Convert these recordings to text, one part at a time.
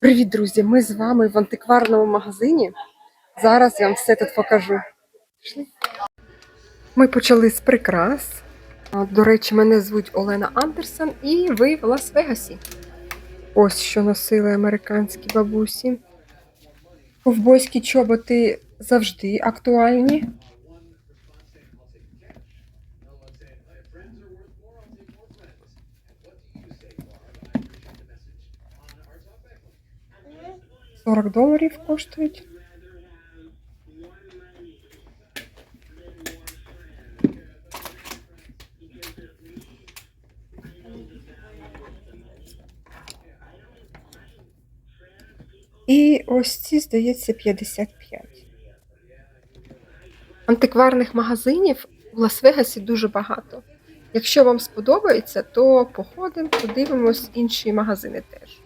Привіт, друзі! Ми з вами в антикварному магазині. Зараз я вам все тут покажу. Ми почали з прикрас. До речі, мене звуть Олена Андерсон, і ви в Лас-Вегасі. Ось що носили американські бабусі. Ковбойські чоботи завжди актуальні. – 40 доларів коштують. І ось ці, здається, 55. Антикварних магазинів у Лас-Вегасі дуже багато. Якщо вам сподобається, то походимо, подивимось інші магазини теж.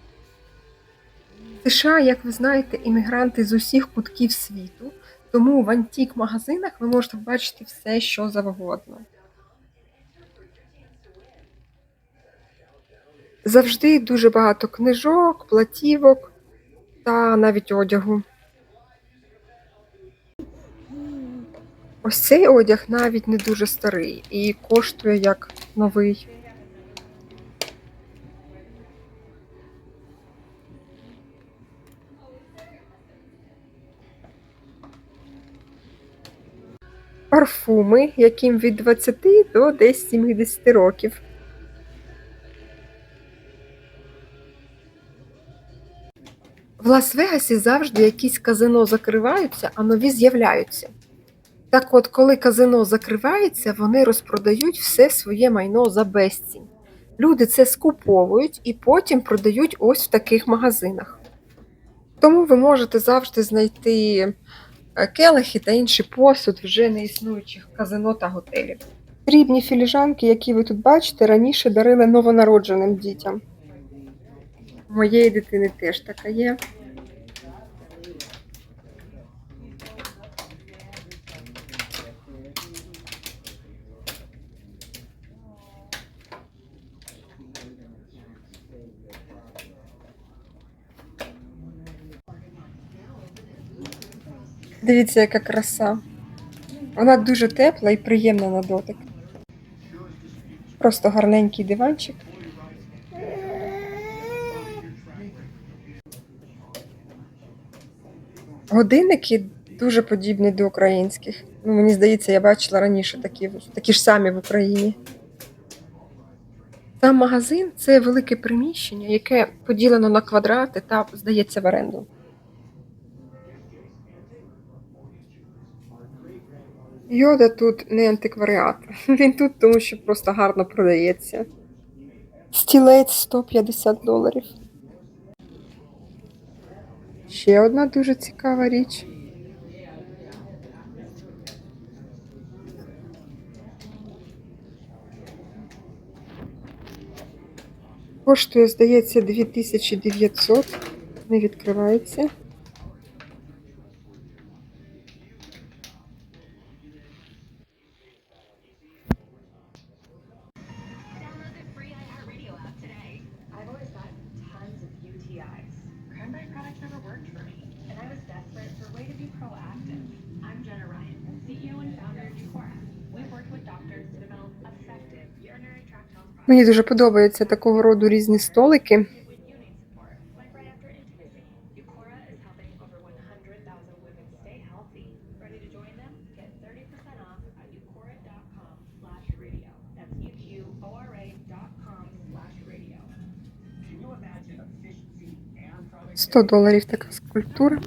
США, як ви знаєте, іммігранти з усіх кутків світу, тому в антік-магазинах ви можете побачити все, що завгодно. Завжди дуже багато книжок, платівок та навіть одягу. Ось цей одяг навіть не дуже старий і коштує як новий. Парфуми, яким від 20 до десь 70 років. В Лас-Вегасі завжди якісь казино закриваються, а нові з'являються. Так от, коли казино закривається, вони розпродають все своє майно за безцінь. Люди це скуповують і потім продають ось в таких магазинах. Тому ви можете завжди знайти келихи та інший посуд вже не існуючих казино та готелів. Срібні філіжанки, які ви тут бачите, раніше дарили новонародженим дітям. У моєї дитини теж така є. Дивіться, яка краса. Вона дуже тепла і приємна на дотик. Просто гарненький диванчик. Годинники дуже подібні до українських. Ну, мені здається, я бачила раніше такі, такі ж самі в Україні. Сам магазин це велике приміщення, яке поділено на квадрати та здається в оренду. Йода тут не антикваріат. Він тут, тому що просто гарно продається. Стілець 150 доларів. Ще одна дуже цікава річ. Коштує, здається, 2900. Не відкривається. Radio. That's U-Q-O-R-A dot com slash radio. 100 доларів така скульптура.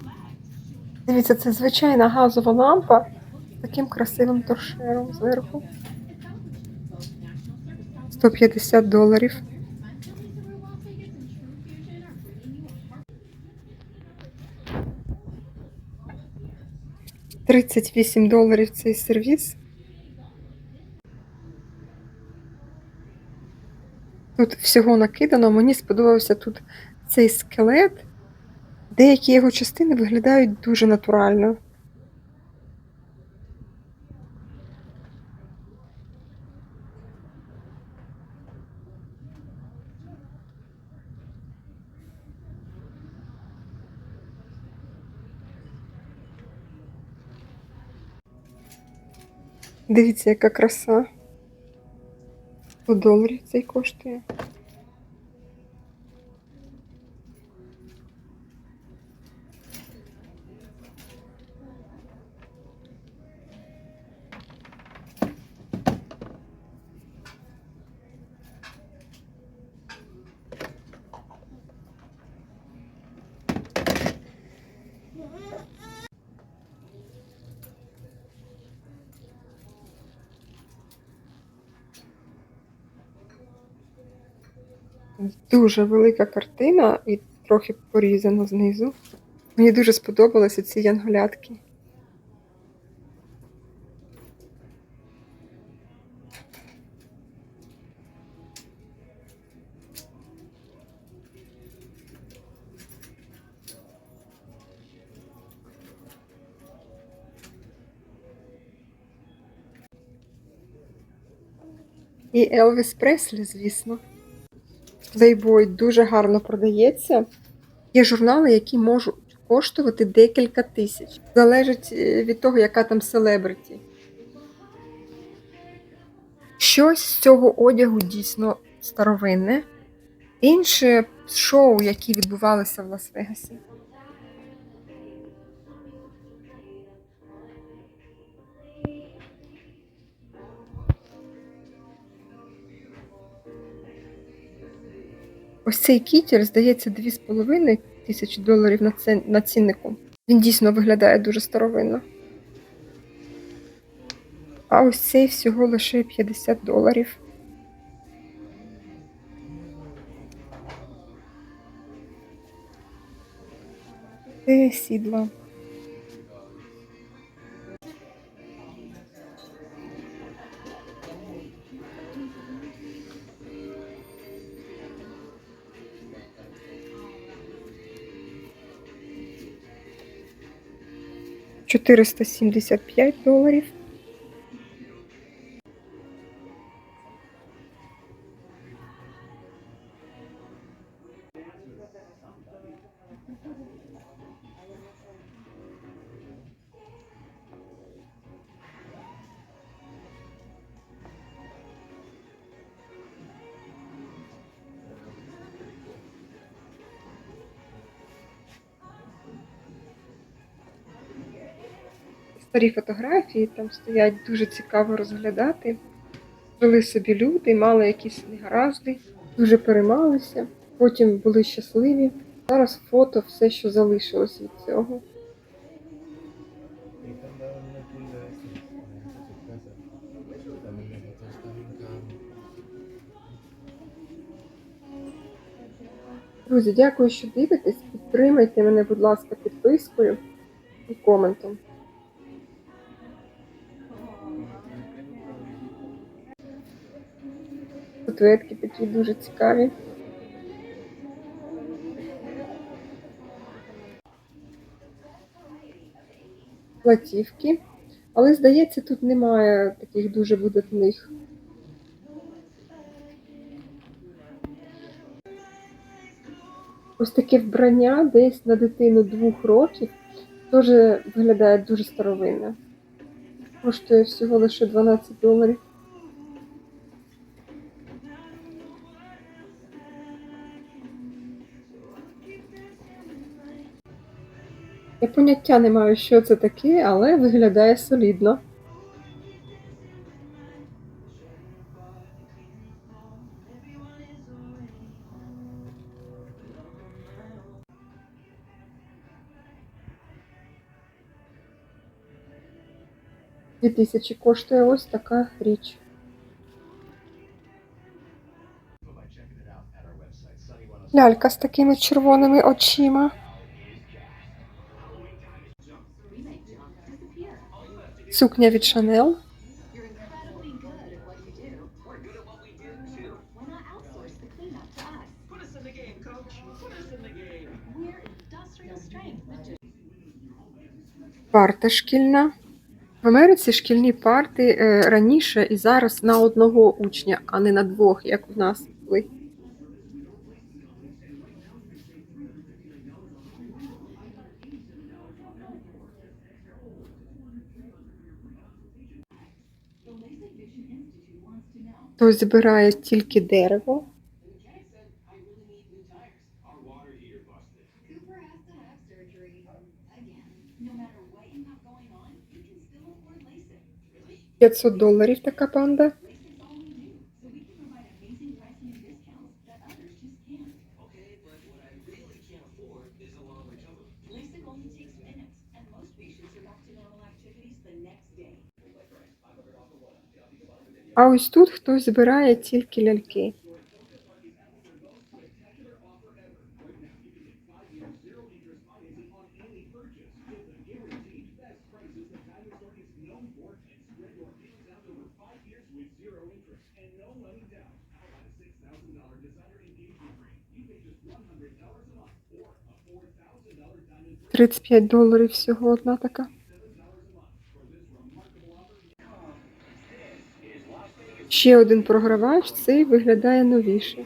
Дивіться, це звичайна газова лампа з таким красивим торшером зверху. 150 доларів. Тридцять вісім доларів цей сервіс. Тут всього накидано. Мені сподобався тут цей скелет. Деякі його частини виглядають дуже натурально. Дивіться, яка краса. 100 доларів цей коштує. Дуже велика картина і трохи порізана знизу. Мені дуже сподобалися ці янголятки. І Елвіс Преслі, звісно. Playboy дуже гарно продається. Є журнали, які можуть коштувати декілька тисяч. Залежить е, від того, яка там селебриті. Щось з цього одягу дійсно старовинне. Інше шоу, які відбувалися в Лас-Вегасі. Ось цей кітер, здається, 2,5 тисячі доларів на ціннику. Він дійсно виглядає дуже старовинно. А ось цей всього лише 50 доларів. Це сідла. Чотириста сімдесят п'ять доларів. Старі фотографії, там стоять дуже цікаво розглядати. Жили собі люди, мали якісь негаразди, дуже переймалися, потім були щасливі. Зараз фото все, що залишилось від цього. Друзі, дякую, що дивитесь. Підтримайте мене, будь ласка, підпискою і коментом. Статуетки такі дуже цікаві. Платівки. Але, здається, тут немає таких дуже видатних. Ось таке вбрання десь на дитину двох років теж виглядає дуже старовинно. Коштує всього лише 12 доларів. Я поняття не маю, що це таке, але виглядає солідно. Дві тисячі коштує ось така річ. Лялька з такими червоними очима. Industrial strength ninjas. Парта шкільна. В Америці шкільні парти е, раніше і зараз на одного учня, а не на двох, як у нас були. Still afford LASIK. Really? 500 доларів така панда. А ось тут хтось збирає тільки ляльки. Тридцять п'ять доларів всього одна така. Ще один програвач, цей виглядає новіше.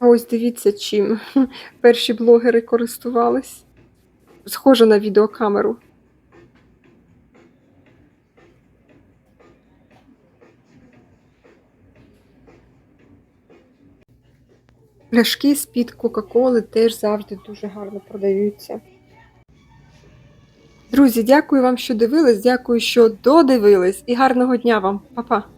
Ось дивіться, чим перші блогери користувались. Схоже на відеокамеру. Пляшки з-під Кока-Коли теж завжди дуже гарно продаються. Друзі, дякую вам, що дивились, дякую, що додивились, і гарного дня вам, Па-па!